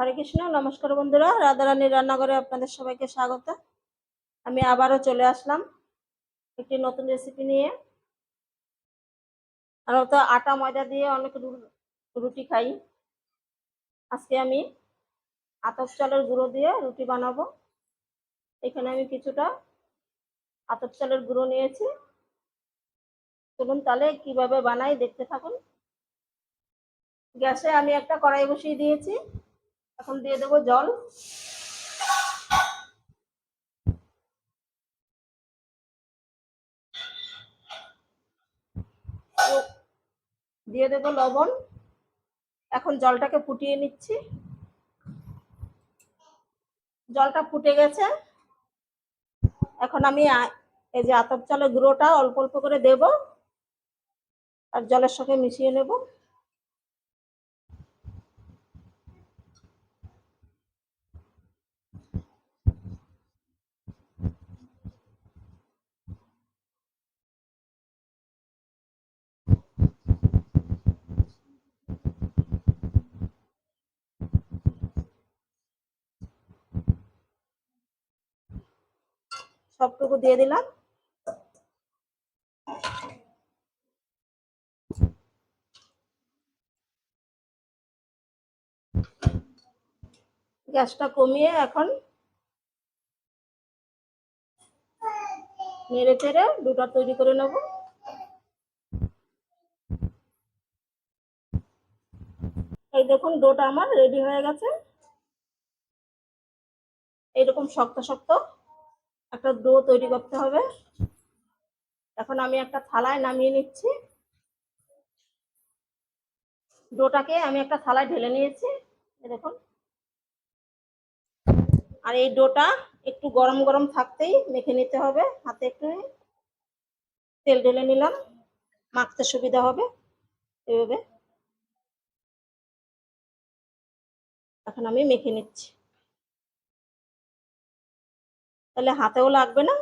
হরে কৃষ্ণ, নমস্কার বন্ধুরা। রাধারানীর রান্নাঘরে আপনাদের সবাইকে স্বাগত। আমি আবারও চলে আসলাম একটি নতুন রেসিপি নিয়ে। আর তো আটা, ময়দা দিয়ে অনেক রুটি খাই। আজকে আমি আতপ চালের গুঁড়ো দিয়ে রুটি বানাবো। এখানে আমি কিছুটা আতপ চালের গুঁড়ো নিয়েছি। চলুন তাহলে কীভাবে বানাই দেখতে থাকুন। গ্যাসে আমি একটা কড়াই বসিয়ে দিয়েছি। এখন দিয়ে দেবো জল। দিয়ে দেবো লবণ। এখন জলটাকে ফুটিয়ে নিচ্ছি। জলটা ফুটে গেছে। এখন আমি এই যে আতপ চালের গুঁড়োটা অল্প অল্প করে দেব। আর জলের সঙ্গে মিশিয়ে নেব। সবটুকু দিয়ে দিলাম। গ্যাসটা কমিয়ে এখন নেড়ে চেড়ে দুটা তৈরি করে নেব। এই দেখুন ডোটা আমার রেডি হয়ে গেছে। এইরকম শক্ত শক্ত। একটা ডো তৈরি করতে হবে। এখন আমি একটা থালায় নামিয়ে নিচ্ছি। ডোটাকে আমি একটা থালায় ঢেলে নিয়েছি দেখুন। আর এই ডোটা একটু গরম গরম থাকতেই মেখে নিতে হবে, হাতে একটু তেল ঢেলে নিলাম, মাখতে সুবিধা হবে এভাবে। এখন আমি মেখে নিচ্ছি। তাহলে হাতেও লাগবে না?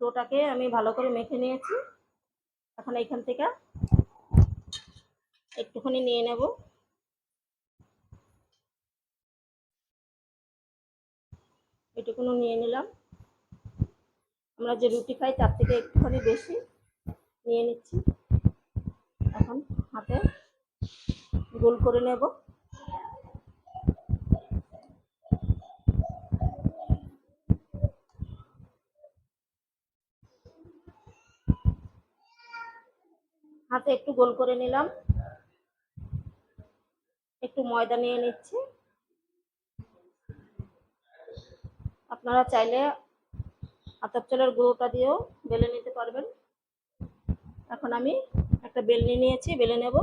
ডোটাকে আমি ভালো করে মেখে নিয়েছি। এখন এইখান থেকে একটুখানি নিয়ে নেব। এটুকুনো নিয়ে নিলাম। আমরা যে রুটি খাই তার থেকে একটুখানি বেশি নিয়ে নিচ্ছি। এখন হাতে গোল করে নেব। হাতে একটু গোল করে নিলাম। একটু ময়দা নিয়ে নিচ্ছি। আপনারা চাইলে আতপ চালের গুঁড়োটা দিয়েও বেলে নিতে পারবেন। এখন আমি একটা বেলনি নিয়েছি, বেলে নেব।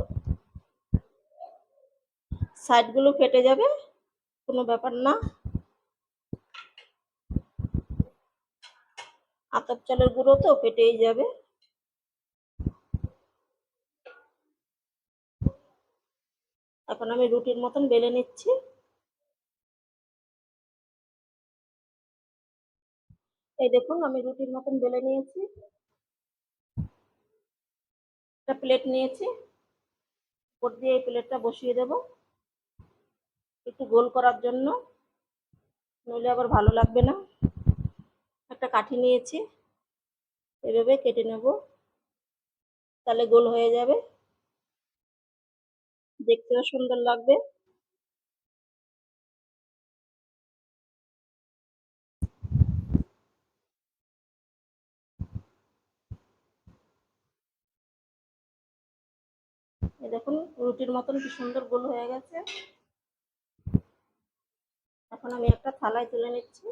সাইডগুলো ফেটে যাবে, কোনো ব্যাপার না। আতপ চালের গুঁড়ো তো ফেটেই যাবে। এখন আমি রুটির মতন বেলে নিচ্ছি। এই দেখুন, আমি রুটির মতন বেলে নিয়েছি। একটা প্লেট নিয়েছি। উপর দিয়ে এই প্লেটটা বসিয়ে দেব। একটু গোল করার জন্য। নইলে আবার ভালো লাগবে না। একটা কাঠি নিয়েছি। এভাবে কেটে নেব। তাহলে গোল হয়ে যাবে। দেখতেও সুন্দর লাগবে। দেখুন, রুটির মতন কি সুন্দর গোল হয়ে গেছে। এখন আমি একটা থালায় তুলে নিচ্ছি।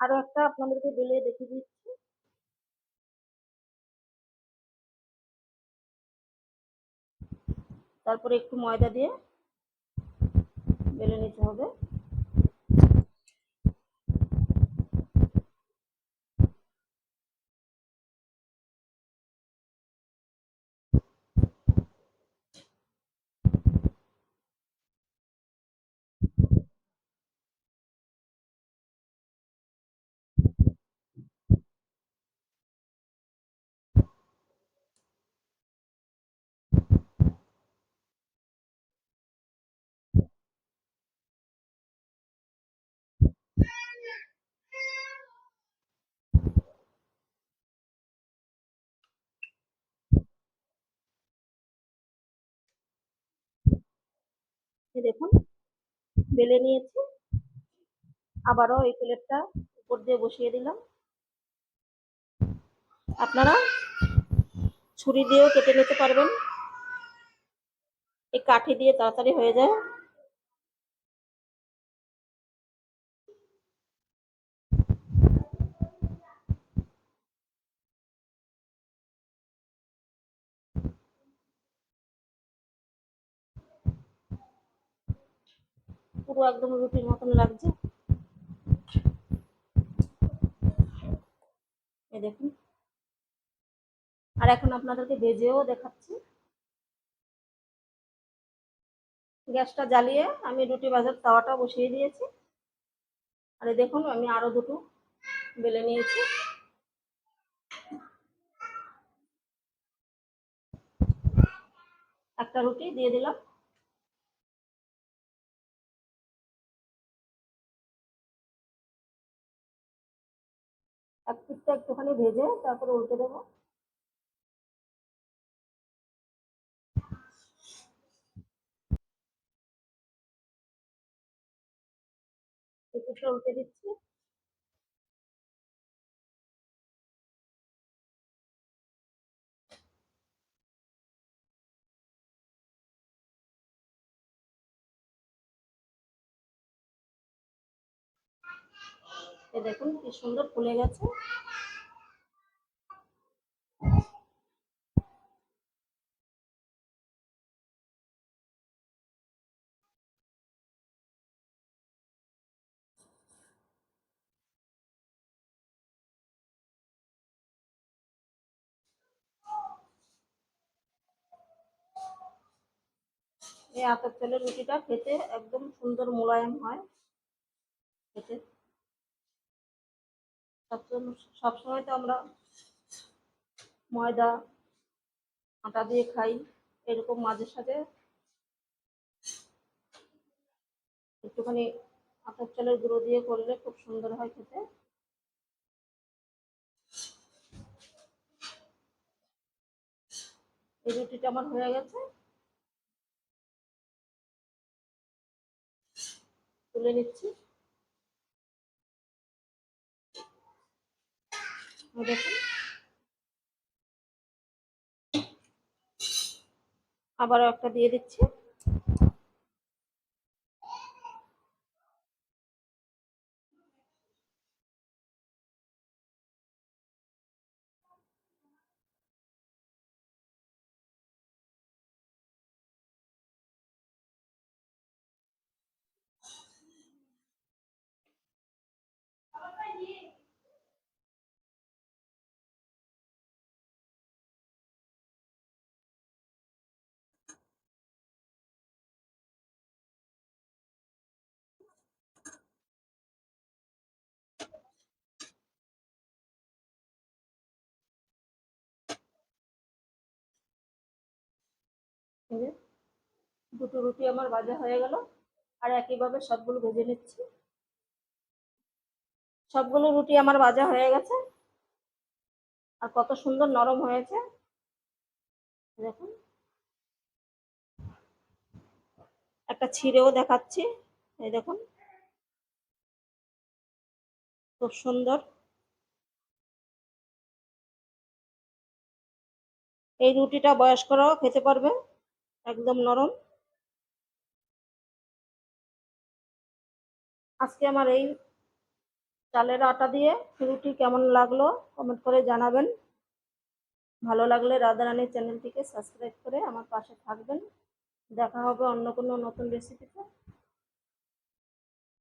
আরও একটা আপনাদেরকে বেলে দেখিয়ে দিচ্ছি। তারপরে একটু ময়দা দিয়ে বেলে নিতে হবে। দেখুন, বেলে নিয়েছি। আবারও এই প্লেটটা উপর দিয়ে বসিয়ে দিলাম। আপনারা ছুরি দিয়েও কেটে নিতে পারবেন। এই কাঠি দিয়ে তাড়াতাড়ি হয়ে যায়। পুরো একদম রুটির মতন লাগছে। দেখুন। আর এখন আপনাদেরকে ভেজেও দেখাচ্ছি। গ্যাসটা জ্বালিয়ে আমি রুটি ভাজার তাওয়াটা বসিয়ে দিয়েছি। আর দেখুন, আমি আরও দুটো বেলে নিয়েছি। একটা রুটি দিয়ে দিলাম। একটুখানি ভেজে তারপরে উল্টে দেবো। পিঠটা উল্টে দিচ্ছি। দেখুন কি সুন্দর ফুলে গেছে। এই আতপ চালের রুটিটা খেতে একদম সুন্দর মোলায়েম হয়। খেতে। সবসময় তো আমরা ময়দা, আটা দিয়ে খাই, এরকম মাঝে সাথে একটুখানি আতপ চালের গুঁড়ো দিয়ে করলে খুব সুন্দর হয় খেতে। এই রুটিটা আমার হয়ে গেছে। তুলে নিচ্ছি। আবারও একটা দিয়ে দিচ্ছি। দুটো রুটি আমার ভাজা হয়ে গেল, আর একইভাবে সবগুলো ভেজে নিচ্ছি। সবগুলো রুটি আমার ভাজা হয়ে গেছে, আর কত সুন্দর নরম হয়েছে। দেখুন। একটা ছিঁড়েও দেখাচ্ছি, এই দেখুন। খুব সুন্দর। এই রুটিটা বয়স্করাও খেতে পারবে। একদম নরম। আজকে আমার এই চালের আটা দিয়ে রুটি কেমন লাগল কমেন্ট করে জানাবেন। ভালো লাগলে রাধারানীর চ্যানেলটিকে সাবস্ক্রাইব করে আমার পাশে থাকবেন। দেখা হবে অন্য কোনো নতুন রেসিপিতে